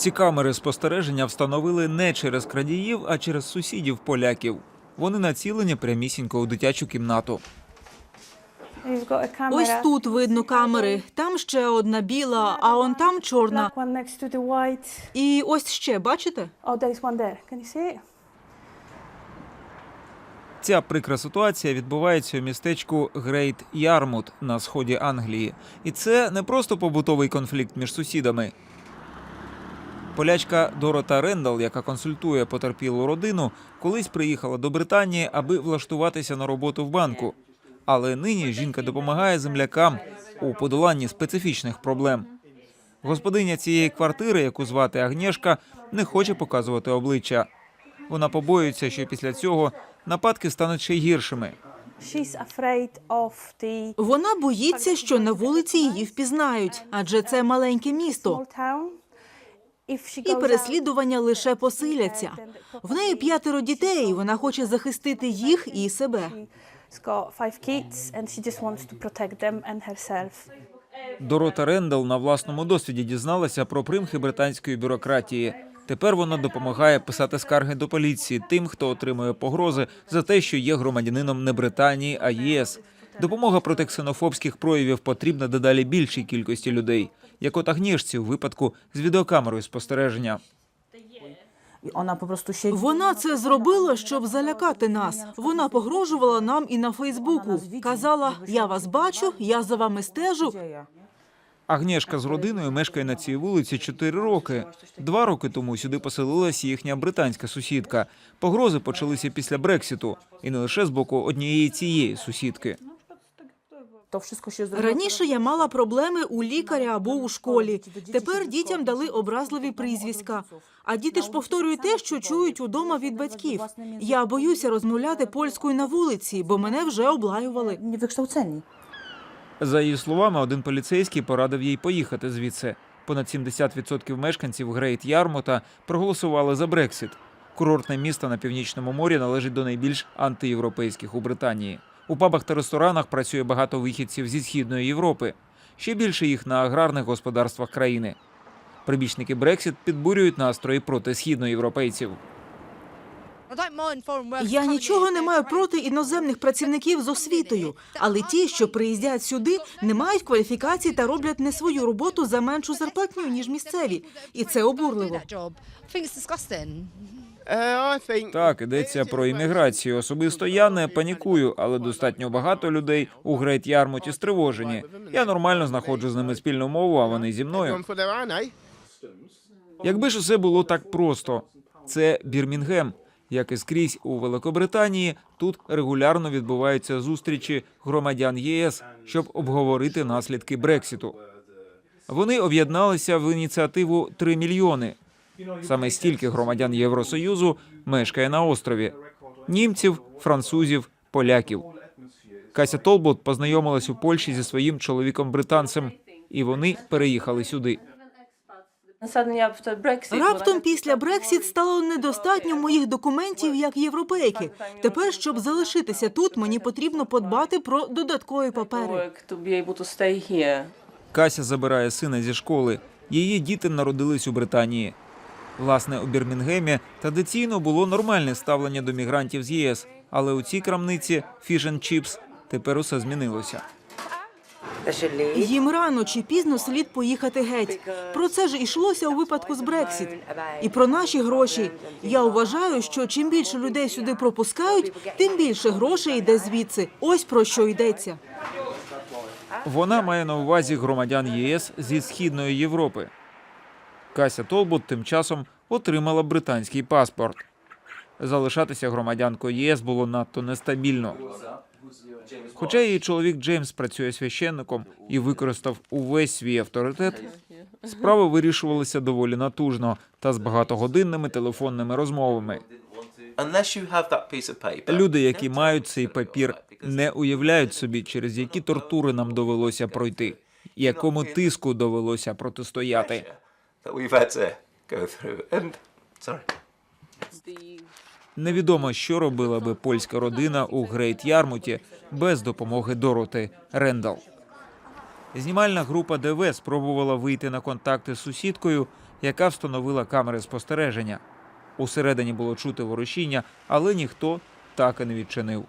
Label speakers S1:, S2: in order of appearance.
S1: Ці камери спостереження встановили не через крадіїв, а через сусідів поляків. Вони націлені прямісінько у дитячу кімнату.
S2: Ось тут видно камери. Там ще одна біла, а он там чорна. І ось ще, бачите?
S3: Oh?
S1: Ця прикра ситуація відбувається у містечку Грейт Ярмут на сході Англії. І це не просто побутовий конфлікт між сусідами. Полячка Дорота Рендал, яка консультує потерпілу родину, колись приїхала до Британії, аби влаштуватися на роботу в банку. Але нині жінка допомагає землякам у подоланні специфічних проблем. Господиня цієї квартири, яку звати Агнєшка, не хоче показувати обличчя. Вона побоюється, що після цього нападки стануть ще гіршими.
S2: Вона боїться, що на вулиці її впізнають, адже це маленьке місто. І переслідування лише посиляться. В неї п'ятеро дітей, і вона хоче захистити їх і себе.
S1: Дорота Рендал на власному досвіді дізналася про примхи британської бюрократії. Тепер вона допомагає писати скарги до поліції тим, хто отримує погрози за те, що є громадянином не Британії, а ЄС. Допомога проти ксенофобських проявів потрібна дедалі більшій кількості людей, як от Агнєшці у випадку з відеокамерою спостереження.
S4: Вона просто ще
S2: Вона це зробила, щоб залякати нас. Вона погрожувала нам і на Фейсбуку. Казала: я вас бачу, я за вами стежу.
S1: Агнєшка з родиною мешкає на цій вулиці 4 роки. Два роки тому сюди поселилась їхня британська сусідка. Погрози почалися після Брексіту, і не лише з боку однієї цієї сусідки.
S4: то все ще зробила.
S2: Раніше я мала проблеми у лікаря або у школі. Тепер дітям дали образливі прізвиська. А діти ж повторюють те, що чують удома від батьків. Я боюся розмовляти польською на вулиці, бо мене вже облаювали.
S1: За її словами, один поліцейський порадив їй поїхати звідси. Понад 70% мешканців Грейт Ярмута проголосували за Брексіт. Курортне місто на північному морі належить до найбільш антиєвропейських у Британії. У пабах та ресторанах працює багато вихідців зі східної Європи. Ще більше їх на аграрних господарствах країни. Прибічники Брексіт підбурюють настрої проти східноєвропейців.
S2: Я нічого не маю проти іноземних працівників з освітою, але ті, що приїздять сюди, не мають кваліфікацій та роблять не свою роботу за меншу зарплатню ніж місцеві, і це обурливо.
S1: Так, йдеться про імміграцію. Особисто я не панікую, але достатньо багато людей у Грейт Ярмуті стривожені. Я нормально знаходжу з ними спільну мову, а вони зі мною. Якби ж усе було так просто, це Бірмінгем. Як і скрізь у Великобританії, тут регулярно відбуваються зустрічі громадян ЄС, щоб обговорити наслідки Брексіту. Вони об'єдналися в ініціативу «3 мільйони. Саме стільки громадян Євросоюзу мешкає на острові: німців, французів, поляків. Кася Толбот познайомилась у Польщі зі своїм чоловіком британцем, і вони переїхали сюди.
S2: Раптом після Брексіт стало недостатньо моїх документів як європейки. Тепер, щоб залишитися тут, мені потрібно подбати про додаткові папери.
S1: Кася забирає сина зі школи. Її діти народились у Британії. Власне, у Бірмінгемі традиційно було нормальне ставлення до мігрантів з ЄС, але у цій крамниці Fish and Chips тепер усе змінилося.
S2: Їм рано чи пізно слід поїхати геть. Про це ж ішлося у випадку з Брексіт. І про наші гроші. Я вважаю, що чим більше людей сюди пропускають, тим більше грошей йде звідси. Ось про що йдеться.
S1: Вона має на увазі громадян ЄС зі східної Європи. Кася Толбут тим часом отримала британський паспорт. Залишатися громадянкою ЄС було надто нестабільно. Хоча її чоловік Джеймс працює священником і використав увесь свій авторитет, справи вирішувалися доволі натужно та з багатогодинними телефонними розмовами. Люди, які мають цей папір, не уявляють собі, через які тортури нам довелося пройти, якому тиску довелося протистояти.
S5: That we've had to go through. And sorry.
S1: Невідомо, що робила би польська родина у Грейт Ярмуті без допомоги Дороти Рендал. Знімальна група ДВ спробувала вийти на контакти з сусідкою, яка встановила камери спостереження. Усередині було чути ворушіння, але ніхто так і не відчинив.